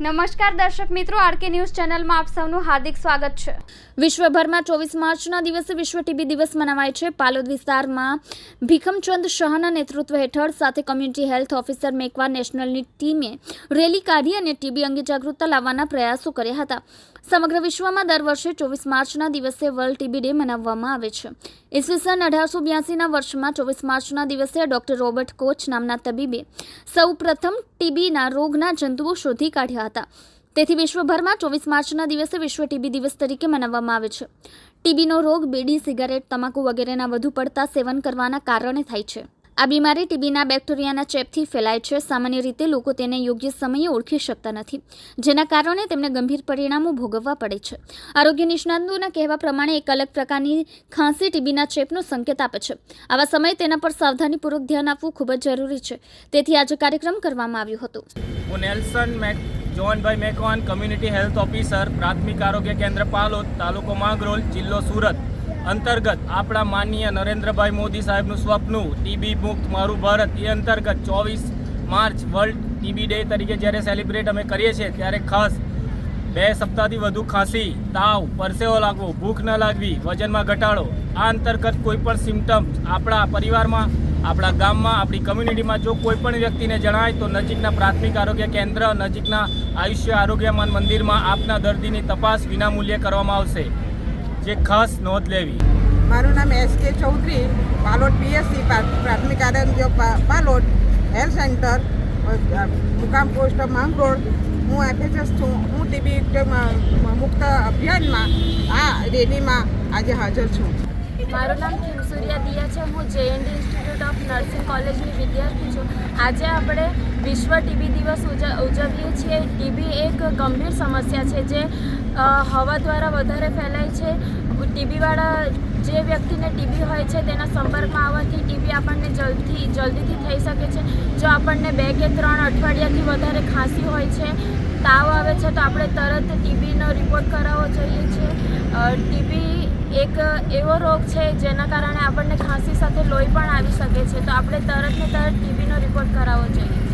નમસ્કાર દર્શક મિત્રો, આરકે ન્યૂઝ ચેનલમાં આપ સૌનું હાર્દિક સ્વાગત છે. વિશ્વભરમાં ચોવીસ માર્ચના દિવસે વિશ્વ ટીબી દિવસ મનાવાય છે. પાલોદ વિસ્તારમાં ભીખમચંદ શાહના નેતૃત્વ હેઠળ સાથે કમ્યુનિટી હેલ્થ ઓફિસર મેકવા નેશનલની ટીમે રેલી કાઢી અને ટીબી અંગે જાગૃતતા લાવવાના પ્રયાસો કર્યા હતા. સમગ્ર વિશ્વમાં દર વર્ષે ચોવીસ માર્ચના દિવસે વર્લ્ડ ટીબી ડે મનાવવામાં આવે છે. ઈસવીસન અઢારસો બ્યાસીના વર્ષમાં ચોવીસ માર્ચના દિવસે ડોક્ટર રોબર્ટ કોચ નામના તબીબે સૌ પ્રથમ ટીબીના રોગના જંતુઓ શોધી કાઢ્યા હતા. તેથી વિશ્વભરમાં ચોવીસ માર્ચના દિવસે વિશ્વ ટીબી દિવસ તરીકે મનાવવામાં આવે છે. ટીબીનો રોગ, બીડી, સિગારેટ, તમાકુ વગેરેના વધુ પડતા સેવન કરવાના કારણે થાય છે. આ બીમારી ટીબીના બેક્ટેરિયાના ચેપથી ફેલાય છે. સામાન્ય રીતે લોકો તેને યોગ્ય સમયે ઓળખી શકતા નથી, જેના કારણે તેમને ગંભીર પરિણામો ભોગવવા પડે છે. આરોગ્ય નિષ્ણાતોના કહેવા પ્રમાણે એક અલગ પ્રકારની ખાંસી ટીબીના ચેપનો સંકેત આપે છે. આવા સમયે તેના પર સાવધાનીપૂર્વક ધ્યાન આપવું ખૂબ જ જરૂરી છે. તેથી આજે કાર્યક્રમ કરવામાં આવ્યો હતો. હું મેકવાન, કમ્યુનિટી હેલ્થ ઓફિસર, પ્રાથમિક આરોગ્ય કેન્દ્ર, પાલોદ, તાલુકો માંગરોલ, જિલ્લો સુરત. અંતર્ગત આપણા માનનીય નરેન્દ્રભાઈ મોદી સાહેબનું સ્વપ્ન ટીબી મુક્ત મારું ભારત, એ અંતર્ગત ચોવીસ માર્ચ વર્લ્ડ ટીબી ડે તરીકે જ્યારે સેલિબ્રેટ અમે કરીએ છીએ, ત્યારે ખાસ બે સપ્તાહથી વધુ ખાંસી, તાવ, પરસેવો લાગવો, ભૂખ ન લાગવી, વજનમાં ઘટાડો, આ અંતર્ગત કોઈપણ સિમ્ટમ્સ આપણા પરિવારમાં, આપણા ગામમાં, આપણી કમ્યુનિટીમાં જો કોઈપણ વ્યક્તિને જણાય તો નજીકના પ્રાથમિક આરોગ્ય કેન્દ્ર, નજીકના આયુષ્ય આરોગ્યમાન મંદિરમાં આપના દર્દીની તપાસ વિનામૂલ્યે કરવામાં આવશે. જે ખાસ નોંધ લેવી. મારું નામ એસ કે ચૌધરી પાલોટ પીએસસી પ્રાથમિક આરોગ્ય પાલોટ પાલોડ હેલ્થ સેન્ટર મુકામ પોસ્ટ માંગરોળ હું એફએસએસ છું. હું ટીબી મુક્ત અભિયાનમાં આ રેલીમાં આજે હાજર છું. મારું નામ ખીમસુરિયા દિયા છે. હું એન્ડ ઇન્સ્ટિટ્યૂટ ઓફ નર્સિંગ કોલેજની વિદ્યાર્થી છું. આજે આપણે વિશ્વ ટીબી દિવસ ઉજ- ઉજવીએ છીએ. ટીબી એક ગંભીર સમસ્યા છે જે હવા દ્વારા વધારે ફેલાય છે. ટીબીવાળા જે વ્યક્તિને ટીબી હોય છે, તેના સંપર્કમાં આવવાથી ટીબી આપણને જલ્દી જલ્દીથી થઈ શકે છે. જો આપણને બે કે ત્રણ અઠવાડિયાથી વધારે ખાંસી હોય છે, તાવ આવે છે, તો આપણે તરત ટીબીનો રિપોર્ટ કરાવવો જોઈએ છે. ટીબી એક એવો રોગ છે જેના કારણે આપણને ખાંસી સાથે લોહી પણ આવી શકે છે તો આપણે તરત ને તરત ટીબીનો રિપોર્ટ કરાવવો જોઈએ.